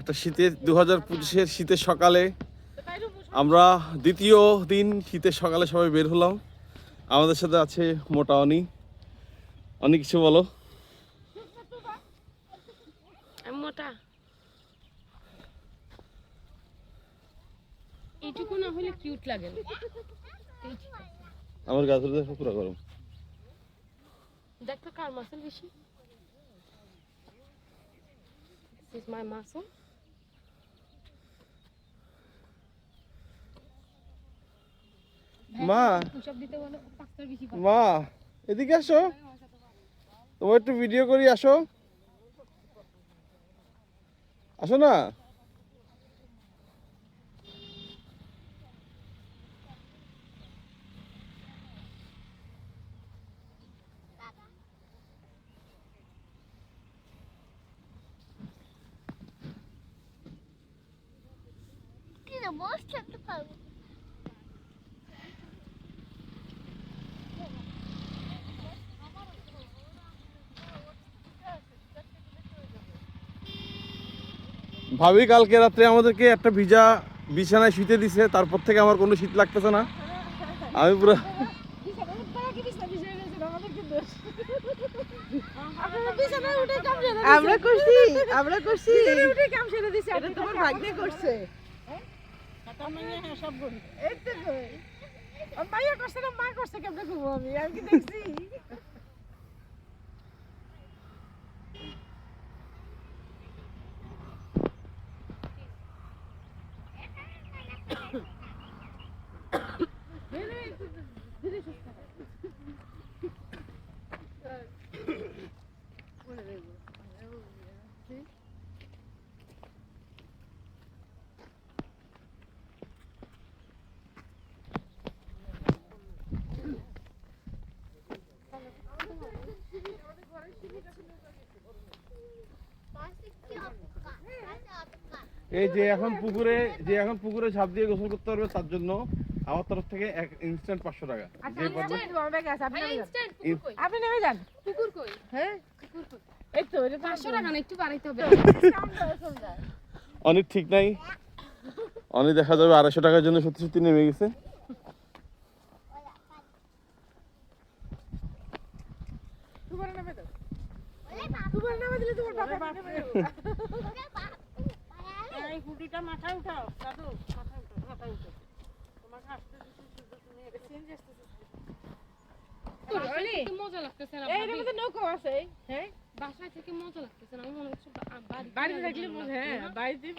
একটা শীতের দু হাজার পঁচিশের শীতের সকালে আমরা দ্বিতীয় দিন শীতের সকালে সবাই বের হলাম। আমাদের সাথে আছে মোটা অনি। অনেক কিছু বলো? মোটা। এইটুকু না হলে কিউট লাগে আমার দেখো পুরো গরম। দেখ কার মাসেল বেশি। This is my muscle. মা। মা এদিকে আসো। তোমার একটু ভিডিও করি আসো। আসো না। কি না বস ভাবি কালকে রাত্রে আমাদেরকে একটা ভিজা বিছানায় শীতে দিছে তারপর থেকে আমার কোনো শীত লাগতেছে না। আমি পুরো আমরা করছি আমরা করছি। এটা তোমার ভাগ্নে করছে। এই তো কই। আর মাইয়া করছে না মা করছে কেমনে ঘুমো আমি? আমি কি দেখছি? এই যে এখন পুকুরে যে এখন পুকুরে ঝাঁপ দিয়ে গোসল করতে পারবে তার জন্য আমার তরফ থেকে এক ইনস্ট্যান্ট পাঁচশো টাকা। যে পারবে আপনি নেমে যান। ইনস্ট্যান্ট কুকুর কই? হ্যাঁ? কুকুর কই? এই তো এটা তো পাঁচশো টাকা না একটু বাড়াইতে হবে। অনেক ঠিক নাই? অনেক দেখা যাবে আড়াইশো টাকার জন্য সত্যি সত্যি নেমে গেছে। তোমার নামে দাও তোমার নামে দিলে তোমার বাবা নেমে যাবে। মাথায় উঠাও দাদু মাথায় উঠাও মাথায় উঠাও। তোমাকে আসতে দিচ্ছি শুধু তুমি এটা চেঞ্জ আসতেছে। বাসায় থেকে মজা লাগতেছে না এর মধ্যে নৌকো আছে হ্যাঁ? বাসায় থেকে মজা লাগতেছে না মনে হচ্ছে বাড়িতে থাকলে মজা হ্যাঁ না?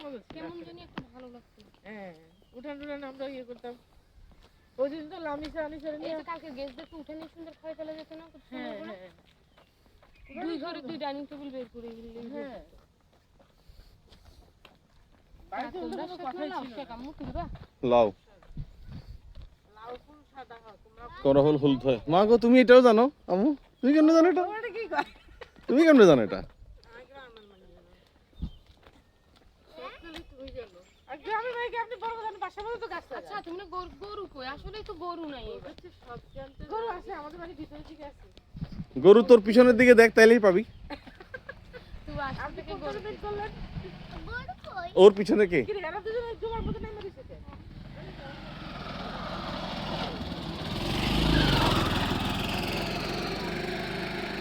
মজা কেমন জানি একটা ভালো লাগতো। হ্যাঁ উঠান টুঠান আমরা ইয়ে করতাম। ওই দিন তো লামিসা নিয়ে কালকে গেস্ট দেখে উঠানে সুন্দর খাই ফেলা যেত না খুব হ্যাঁ। হ্যাঁ। দুই ঘরে দুই ডাইনিং টেবিল বের করে দিলে। হ্যাঁ বাড়িতে ওদের কোনো কথাই ছিল না। কামু তুলবা লাও লাউ ফুল তোমরা হল হলুদ হয় মা গো তুমি এটাও জানো? আমু তুমি কেমনে জানো এটা? তুমি কেমনে জানো এটা? আমি গ্রামের মানে জানো সবগুলি তুমি জানো। আর গ্রামের ভাইকে আপনি বড় কথা বাসা মতো তো গাছ আচ্ছা তুমি গরু গরু কই? আসলে তো গরু নাই এবার। হচ্ছে সব জানতে গরু আছে আমাদের বাড়ির ভিতরে ঠিক আছে। গরু তোর পিছনের দিকে দেখ তাইলেই পাবি। ওর পিছনে কে কি রে এরা দুজনে জমার মতো নেমে দিছে কে?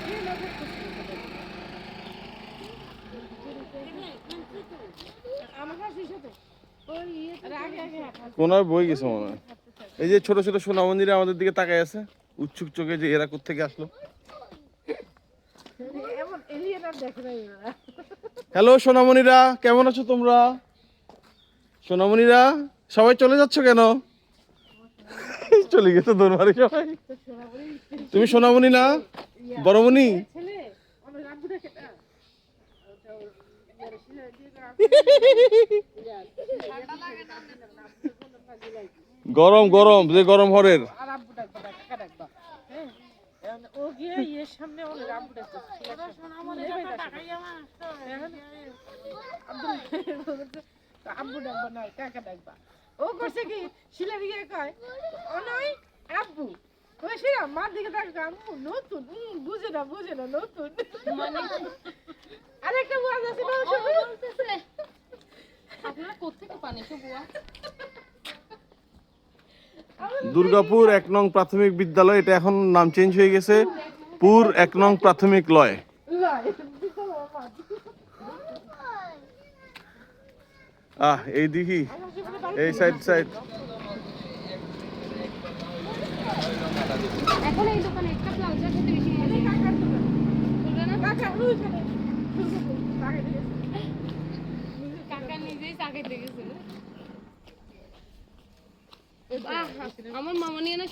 কি লোকে খুশি হতে পারে? আমার কাছে সাথে ওই আরে আগে আগে হাঁটা। কোনায় বই গেছে মনে হয় এই যে ছোট ছোট সোনা মন্দিরে আমাদের দিকে তাকায় আছে উৎসুক চোখে যে এরা থেকে আসলো এমন এলিয়েন আর দেখে নাই। হ্যালো সোনামণিরা, কেমন আছো তোমরা? সোনামণিরা, সবাই চলে যাচ্ছ কেন? চলে গেছে দরবারে সবাই। তুমি সোনামণি না? বড়মণি? গরম গরম, যে গরম হরের আর আব্বু ডাকবা ডাক কাকা ডাকবা হ্যাঁ এখন ও গিয়ে ইয়ের সামনে ওর আব্বু ডাকবা ওরা শোনা মনে যাবে টাকাই আমার আব্বু ডাকবা না কাকা ডাকবা ও করছে কি শিলার গিয়ে কয় ও নয় আব্বু ওই শিলা মার দিকে তাকা আম্মু নতুন উম, বুঝে না বুঝে না নতুন মানে আরেকটা ওয়াজ আছে না আপনারা কোথেকে পান বুয়া দুর্গাপুর এক নং প্রাথমিক বিদ্যালয় এটা এখন নাম চেঞ্জ হয়ে গেছে। পুর এক নং প্রাথমিক লয়। আহ এই দিঘি এই সাইড সাইড এখন এই দোকানে একটা লাল চা খেতে বেশি মজা বলবে না কাকা ওইখানে কাকা দিয়েছে কাকা নিজেই চা খেতে গেছিল আহ, আমার মামা নিয়ে না